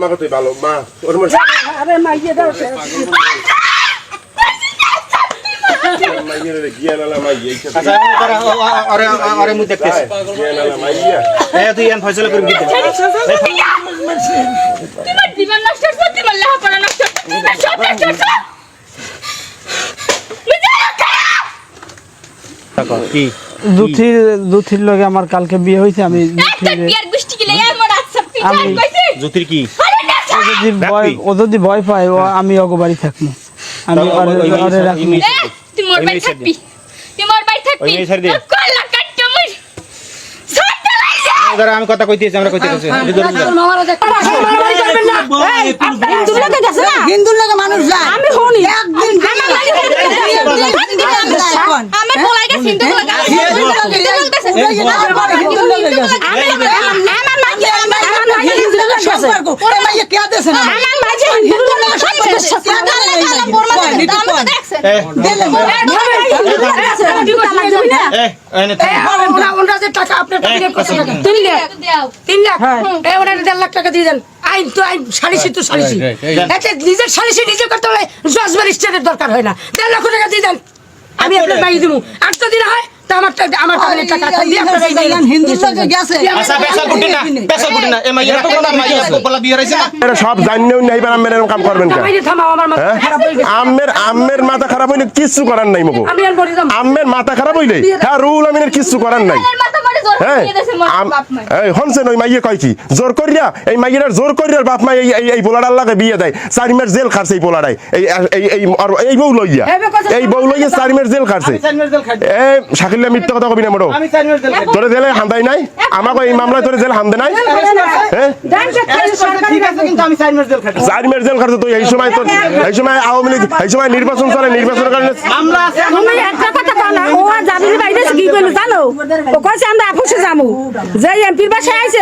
মা কতই ভালো মা ওর আরে মাইয়ের গিয়া আচ্ছা ওরা ওরে ওরে মুই দেখতেছি গিয়া নালা মাইয়া এ তুই এন ফয়সালা করে দিতে তোমার জীবন নষ্ট করছ তোমার লেখাপড়া নষ্ট করছ তোমার সব নষ্ট করছ কি? দুথির দুথির লগে আমার কালকে বিয়ে হয়েছে আমি আমি- জ্যোতির কি? ও যদি ভয় ও যদি ভয় পায় ও আমি অগো বাড়ি থাকব আমি ওরে- রাখব তুই মোর থাকবি? তুই মোর থাকবি? কল্লা আমি কথা কইতেছি আমরা কইতেছি। হিন্দুর মানুষ যায়। আমি শুনি। একদিন আমার দেড় লাখ টাকা দিয়ে দেন। আইন তো আইন সালিসি তো সালিসি। এতে নিজের সালিসি নিজে করতে হলে জজ ম্যাজিস্ট্রেটের দরকার হয় না। দেড় লক্ষ টাকা দিয়ে দেন। আমি আপনার বাড়ি দিব আটটা দিন হয় আমার আমার টাকা দিয়ে গেছে। আচ্ছা বেসা গুটি না বেসা গুটি না এ মাইয়া তো কোলা মাইয়া কোলা বিয়ে হইছে না? এরা সব জানলেও নাই পার আমের কাম করবেন কেন? বাইরে থামাও আমার মাথা হ্যাঁ? আমের মাথা খারাপ হইলে কিচ্ছু করার নাই মগো আমের মাথা খারাপ হইলে? হ্যাঁ রুল আমিনের কিচ্ছু করার নাই। হ্যাঁ ওই মাইয়ে কয় কি? জোর করিয়া এই মাইয়ের জোর করিয়া বাপ মা এই এই- লাগে বিয়ে দেয়। চারি মাস জেল খাটছে এই এই এই এই আর- এই বউ লইয়া। এবে কথা এই বউ লইয়া চারি মাস জেল খাটছে। আমি চার মাস জেল খাই এ শাকিল্লা মিথ্যা কথা কবি না মোটো জেল খাই তোরে জেলে হান্দাই নাই? আমাকে এই মামলায় তোরে জেল হান্দে নাই? হ্যাঁ ঠিক আছে চার জেল খাই চারি মাস জেল খাটছে তুই। এই সময় তোর এই সময় আওয়ামী লীগ এই সময় নির্বাচন চলে নির্বাচনের কারণে মামলা আছে। ও কইছে আমরা আপুসে যে আইছে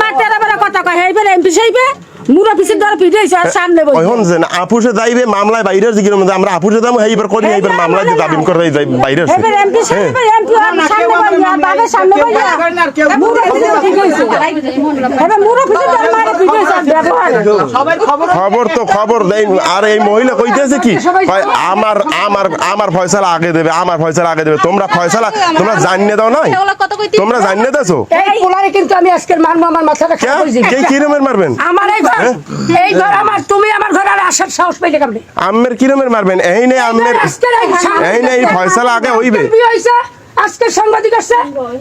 মা তেরা বেলা কথা কয় হেইবে এমপি সেইবে মুরা পিছিয়ে ধরে পিঠে আর সামনে বই ওই হনছেন আপুসে যাইবে মামলায় বাইরে জিগির মধ্যে আমরা আপুসে যাব এইবার করি এইবার মামলায় যে দাবিম করে যাই বাইরে আছে হেইবে এমপি সেইবে এমপি সামনে বই আর সামনে বই মুরা পিছিয়ে ঠিক হইছে মুরা পিছিয়ে ধরে মারে পিঠে ব্যবহার। খবর খবর তো খবর দেয় আর এই মহিলা কইতেছে কি? আমার আমার আমার ফয়সালা আগে দেবে আমার ফয়সালা আগে দেবে। তোমরা ফয়সালা তোমরা জানিয়ে দাও কইতে তোমরা জানিয়ে এই পোলারে কিন্তু আমি আজকের মারবো আমার মাথাটা খারাপ হয়ে কে কি রকমের মারবেন? আমার এই ঘর এই ঘর আমার তুমি আমার ঘর আর আসার সাহস পাইলে কেমনে? আমের কিরমের মারবেন? এই নে আমের আজকের এই এই নে এই ফয়সালা আগে হইবে। আজকে সাংবাদিক আসছে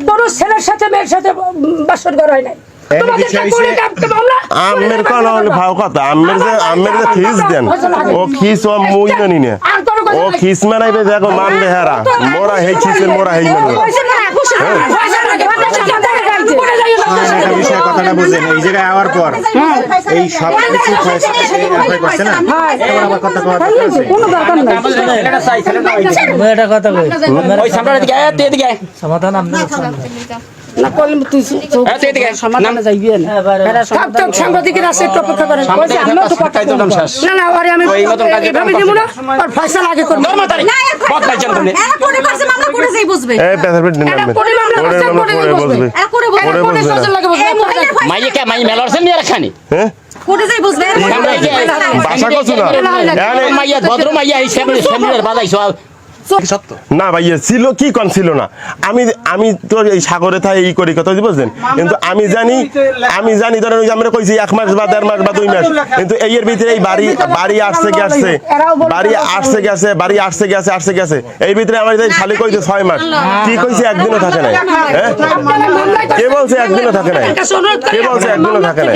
তোর ছেলের সাথে মেয়ের সাথে বাসর ঘর হয় নাই। আমের কোন ভাও কথা আমের যে আমের যে খিস দেন। ও খিস ও মুই জানি না। আর কোনো কথা ও নাই। খিস মানাইবে দেখো মানবে হেরা মোরা হেই খিসের মোরা হেই মানবে। পয়সা না, পয়সা না, পয়সা না, পয়সা না, করে যাইও না, পয়সা একটা বিষয় কথাটা বুঝেন এই জায়গায় আওয়ার পর। এই সব কিছু অ্যাপ্লাই করছে না? আবার কথা কথা তাই হয়েছে, কোনো দরকার নাই। না করলে তুই সমাধানে যাইবি না। থাক, থাক, সাংবাদিকের আছে একটু অপেক্ষা করেন। আমিও তো কথা না, না, আমি এভাবে না, ফয়সালা আগে করব। করে মামলা করে করে। সজল লাগে। মাইয়ে হ্যাঁ? ভাষা কছু না। ভদ্র মাইয়া না ভাইয়া ছিল কি কন ছিল না? আমি আমি তো এই সাগরে থাই এই করি কথা বুঝছেন কিন্তু আমি জানি আমি জানি ধরেন ওই আমরা কইছি এক মাস বা দেড় মাস বা দুই মাস কিন্তু এই এর ভিতরে এই বাড়ি বাড়ি আসছে গেছে বাড়ি আসছে গেছে বাড়ি আসছে গেছে আসছে গেছে এই ভিতরে আমার এই শালি কইছে ছয় মাস। কি কইছে একদিনও থাকে নাই। হ্যাঁ। কে বলছে একদিনও থাকে নাই? কে বলছে একদিনও থাকে নাই?